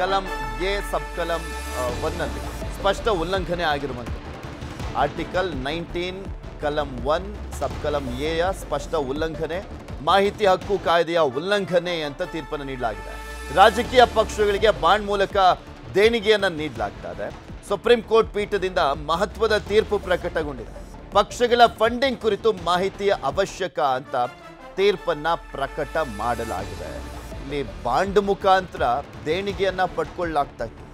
ಕಲಂ ಎ ಸಬ್ ಕಲಂ ಒನ್ನಲ್ಲಿ ಸ್ಪಷ್ಟ ಉಲ್ಲಂಘನೆ ಆಗಿರುವಂಥದ್ದು. ಆರ್ಟಿಕಲ್ ನೈನ್ಟೀನ್ ಕಲಂ ಒನ್ ಸಬ್ ಕಲಂ ಎಯ ಸ್ಪಷ್ಟ ಉಲ್ಲಂಘನೆ, ಮಾಹಿತಿ ಹಕ್ಕು ಕಾಯ್ದೆಯ ಉಲ್ಲಂಘನೆ ಅಂತ ತೀರ್ಪನ್ನು ನೀಡಲಾಗಿದೆ. ರಾಜಕೀಯ ಪಕ್ಷಗಳಿಗೆ ಬಾಂಡ್ ಮೂಲಕ ದೇಣಿಗೆಯನ್ನು ನೀಡಲಾಗ್ತಾ ಇದೆ ಸುಪ್ರೀಂ ಕೋರ್ಟ್ ಪೀಠದಿಂದ ಮಹತ್ವದ ತೀರ್ಪು ಪ್ರಕಟಗೊಂಡಿದೆ. ಪಕ್ಷಗಳ ಫಂಡಿಂಗ್ ಕುರಿತು ಮಾಹಿತಿಯ ಅವಶ್ಯಕ ಅಂತ ತೀರ್ಪನ್ನ ಪ್ರಕಟ ಮಾಡಲಾಗಿದೆ. ಇಲ್ಲಿ ಬಾಂಡ್ ಮುಖಾಂತರ ದೇಣಿಗೆಯನ್ನ ಪಡ್ಕೊಳ್ಳಾಗ್ತಾ ಇತ್ತು.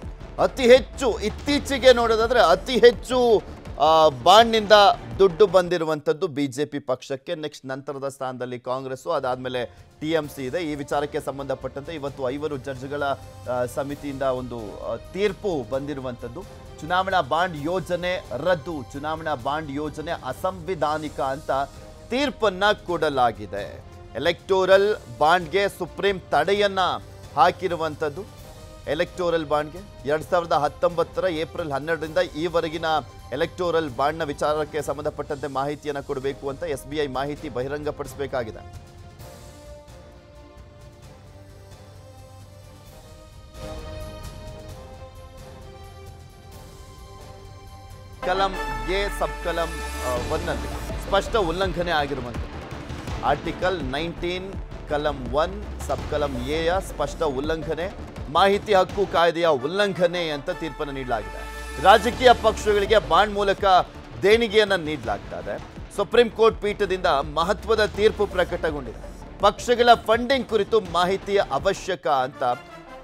ಅತಿ ಹೆಚ್ಚು ಇತ್ತೀಚೆಗೆ ನೋಡೋದಾದ್ರೆ ಅತಿ ಹೆಚ್ಚು ಬಾಂಡ್ನಿಂದ ದುಡ್ಡು ಬಂದಿರುವಂಥದ್ದು ಬಿ ಜೆ ಪಿ ಪಕ್ಷಕ್ಕೆ. ನೆಕ್ಸ್ಟ್ ನಂತರದ ಸ್ಥಾನದಲ್ಲಿ ಕಾಂಗ್ರೆಸ್ಸು, ಅದಾದಮೇಲೆ ಟಿ ಎಂ ಸಿ ಇದೆ. ಈ ವಿಚಾರಕ್ಕೆ ಸಂಬಂಧಪಟ್ಟಂತೆ ಇವತ್ತು ಐವರು ಜಡ್ಜ್ಗಳ ಸಮಿತಿಯಿಂದ ಒಂದು ತೀರ್ಪು ಬಂದಿರುವಂಥದ್ದು. ಚುನಾವಣಾ ಬಾಂಡ್ ಯೋಜನೆ ರದ್ದು. ಚುನಾವಣಾ ಬಾಂಡ್ ಯೋಜನೆ ಅಸಂವಿಧಾನಿಕ ಅಂತ ತೀರ್ಪನ್ನ ಕೊಡಲಾಗಿದೆ. ಎಲೆಕ್ಟೋರಲ್ ಬಾಂಡ್ಗೆ ಸುಪ್ರೀಂ ತಡೆಯನ್ನ ಹಾಕಿರುವಂಥದ್ದು ಎಲೆಕ್ಟೋರಲ್ ಬಾಂಡ್ಗೆ ಎರಡು ಸಾವಿರದ ಹತ್ತೊಂಬತ್ತರ ಏಪ್ರಿಲ್ ಹನ್ನೆರಡರಿಂದ ಈವರೆಗಿನ ಎಲೆಕ್ಟೋರಲ್ ಬಾಂಡ್ನ ವಿಚಾರಕ್ಕೆ ಸಂಬಂಧಪಟ್ಟಂತೆ ಮಾಹಿತಿಯನ್ನು ಕೊಡಬೇಕು ಅಂತ ಎಸ್ ಮಾಹಿತಿ ಬಹಿರಂಗಪಡಿಸಬೇಕಾಗಿದೆ. ಕಲಂ ಎ, ಸಬ್ ಕಲಂ ಒಂದಲ್ಲಿ ಸ್ಪಷ್ಟ ಉಲ್ಲಂಘನೆ ಆಗಿರುವಂಥದ್ದು ಆರ್ಟಿಕಲ್ ನೈನ್ಟೀನ್ ಕಲಂ ಒನ್ ಸಬ್ ಕಲಂ ಎಯ ಸ್ಪಷ್ಟ ಉಲ್ಲಂಘನೆ, ಮಾಹಿತಿ ಹಕ್ಕು ಕಾಯ್ದೆಯ ಉಲ್ಲಂಘನೆ ಅಂತ ತೀರ್ಪನ್ನು ನೀಡಲಾಗಿದೆ. ರಾಜಕೀಯ ಪಕ್ಷಗಳಿಗೆ ಬಾಂಡ್ ಮೂಲಕ ದೇಣಿಗೆಯನ್ನು ನೀಡಲಾಗ್ತಾ ಇದೆ ಸುಪ್ರೀಂ ಕೋರ್ಟ್ ಪೀಠದಿಂದ ಮಹತ್ವದ ತೀರ್ಪು ಪ್ರಕಟಗೊಂಡಿದೆ. ಪಕ್ಷಗಳ ಫಂಡಿಂಗ್ ಕುರಿತು ಮಾಹಿತಿಯ ಅವಶ್ಯಕ ಅಂತ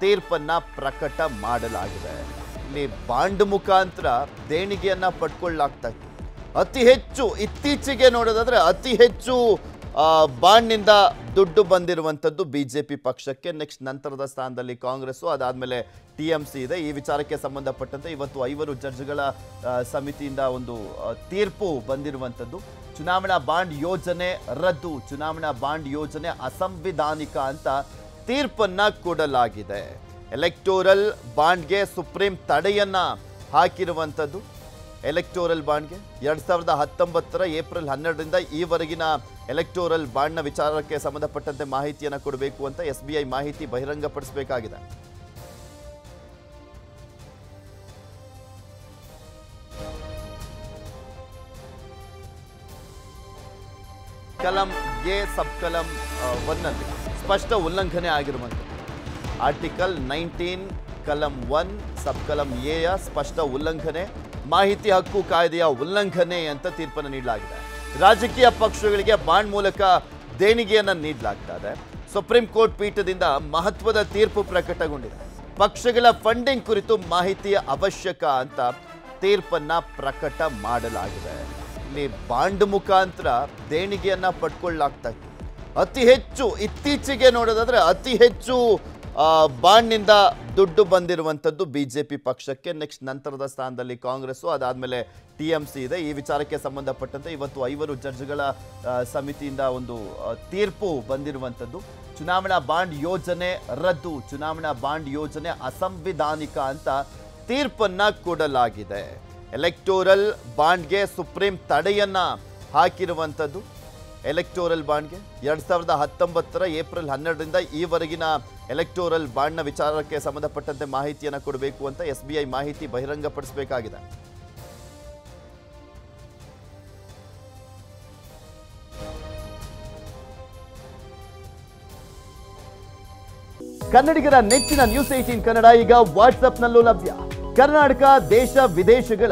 ತೀರ್ಪನ್ನ ಪ್ರಕಟ ಮಾಡಲಾಗಿದೆ. ಇಲ್ಲಿ ಬಾಂಡ್ ಮುಖಾಂತರ ದೇಣಿಗೆಯನ್ನ ಪಡ್ಕೊಳ್ಳಾಗ್ತಾ ಇತ್ತು. ಅತಿ ಹೆಚ್ಚು ಇತ್ತೀಚೆಗೆ ನೋಡೋದಾದ್ರೆ ಅತಿ ಹೆಚ್ಚು ಬಾಂಡ್ನಿಂದ ದುಡ್ಡು ಬಂದಿರುವಂಥದ್ದು ಬಿ ಜೆ ಪಿ ಪಕ್ಷಕ್ಕೆ. ನೆಕ್ಸ್ಟ್ ನಂತರದ ಸ್ಥಾನದಲ್ಲಿ ಕಾಂಗ್ರೆಸ್ಸು, ಅದಾದಮೇಲೆ ಟಿ ಎಂ ಸಿ ಇದೆ. ಈ ವಿಚಾರಕ್ಕೆ ಸಂಬಂಧಪಟ್ಟಂತೆ ಇವತ್ತು ಐವರು ಜಡ್ಜ್ಗಳ ಸಮಿತಿಯಿಂದ ಒಂದು ತೀರ್ಪು ಬಂದಿರುವಂಥದ್ದು. ಚುನಾವಣಾ ಬಾಂಡ್ ಯೋಜನೆ ರದ್ದು. ಚುನಾವಣಾ ಬಾಂಡ್ ಯೋಜನೆ ಅಸಂವಿಧಾನಿಕ ಅಂತ ತೀರ್ಪನ್ನು ಕೊಡಲಾಗಿದೆ. ಎಲೆಕ್ಟೋರಲ್ ಬಾಂಡ್ಗೆ ಸುಪ್ರೀಂ ತಡೆಯನ್ನು ಹಾಕಿರುವಂಥದ್ದು. ಎಲೆಕ್ಟೋರಲ್ ಬಾಂಡ್ಗೆ? ಎರಡ್ ಸಾವಿರದ ಹತ್ತೊಂಬತ್ತರ ಏಪ್ರಿಲ್ ಹನ್ನೆರಡರಿಂದ ಈವರೆಗಿನ ಎಲೆಕ್ಟೋರಲ್ ಬಾಂಡ್ನ ವಿಚಾರಕ್ಕೆ ಸಂಬಂಧಪಟ್ಟಂತೆ ಮಾಹಿತಿಯನ್ನು ಕೊಡಬೇಕು ಅಂತ ಎಸ್ ಮಾಹಿತಿ ಬಹಿರಂಗಪಡಿಸಬೇಕಾಗಿದೆ. ಕಲಂ ಎ ಸಬ್ ಕಲಂ ಒನ್ನಲ್ಲಿ ಸ್ಪಷ್ಟ ಉಲ್ಲಂಘನೆ ಆಗಿರುವಂಥದ್ದು. ಆರ್ಟಿಕಲ್ ನೈನ್ಟೀನ್, ಕಲಂ ಒನ್ ಸಬ್ ಕಲಂ ಎಯ ಸ್ಪಷ್ಟ ಉಲ್ಲಂಘನೆ. ಮಾಹಿತಿ ಹಕ್ಕು ಕಾಯ್ದೆಯ ಉಲ್ಲಂಘನೆ ಅಂತ ತೀರ್ಪನ್ನು ನೀಡಲಾಗಿದೆ. ರಾಜಕೀಯ ಪಕ್ಷಗಳಿಗೆ ಬಾಂಡ್ ಮೂಲಕ ದೇಣಿಗೆಯನ್ನು ನೀಡಲಾಗ್ತಾ ಇದೆ ಸುಪ್ರೀಂ ಕೋರ್ಟ್ ಪೀಠದಿಂದ ಮಹತ್ವದ ತೀರ್ಪು ಪ್ರಕಟಗೊಂಡಿದೆ. ಪಕ್ಷಗಳ ಫಂಡಿಂಗ್ ಕುರಿತು ಮಾಹಿತಿಯ ಅವಶ್ಯಕ ಅಂತ ತೀರ್ಪನ್ನ ಪ್ರಕಟ ಮಾಡಲಾಗಿದೆ. ಇಲ್ಲಿ ಬಾಂಡ್ ಮುಖಾಂತರ ದೇಣಿಗೆಯನ್ನ ಪಡ್ಕೊಳ್ಳಾಗ್ತಾ ಇತ್ತು. ಅತಿ ಹೆಚ್ಚು ಇತ್ತೀಚೆಗೆ ನೋಡೋದಾದ್ರೆ ಅತಿ ಹೆಚ್ಚು ಬಾಂಡ್ನಿಂದ ದುಡ್ಡು ಬಂದಿರುವಂಥದ್ದು ಬಿ ಜೆ ಪಿ ಪಕ್ಷಕ್ಕೆ. ನೆಕ್ಸ್ಟ್ ನಂತರದ ಸ್ಥಾನದಲ್ಲಿ ಕಾಂಗ್ರೆಸ್ಸು, ಅದಾದಮೇಲೆ ಟಿ ಎಂ ಸಿ ಇದೆ. ಈ ವಿಚಾರಕ್ಕೆ ಸಂಬಂಧಪಟ್ಟಂತೆ ಇವತ್ತು ಐವರು ಜಡ್ಜ್ಗಳ ಸಮಿತಿಯಿಂದ ಒಂದು ತೀರ್ಪು ಬಂದಿರುವಂಥದ್ದು. ಚುನಾವಣಾ ಬಾಂಡ್ ಯೋಜನೆ ರದ್ದು. ಚುನಾವಣಾ ಬಾಂಡ್ ಯೋಜನೆ ಅಸಂವಿಧಾನಿಕ ಅಂತ ತೀರ್ಪನ್ನು ಕೊಡಲಾಗಿದೆ. ಎಲೆಕ್ಟೋರಲ್ ಬಾಂಡ್ಗೆ ಸುಪ್ರೀಂ ತಡೆಯನ್ನು ಹಾಕಿರುವಂಥದ್ದು. ಎಲೆಕ್ಟೋರಲ್ ಬಾಂಡ್ಗೆ? ಎರಡು ಸಾವಿರದ ಹತ್ತೊಂಬತ್ತರ ಏಪ್ರಿಲ್ ಹನ್ನೆರಡರಿಂದ ಈವರೆಗಿನ ಎಲೆಕ್ಟೋರಲ್ ಬಾಂಡ್ನ ವಿಚಾರಕ್ಕೆ ಸಂಬಂಧಪಟ್ಟಂತೆ ಮಾಹಿತಿಯನ್ನು ಕೊಡಬೇಕು ಅಂತ ಎಸ್ ಮಾಹಿತಿ ಬಹಿರಂಗಪಡಿಸಬೇಕಾಗಿದೆ. ಕನ್ನಡಿಗರ ನೆಚ್ಚಿನ ನ್ಯೂಸ್ ಏಟೀನ್ ಕನ್ನಡ ಈಗ ವಾಟ್ಸ್ಆಪ್ನಲ್ಲೂ ಲಭ್ಯ. ಕರ್ನಾಟಕ, ದೇಶ, ವಿದೇಶಗಳ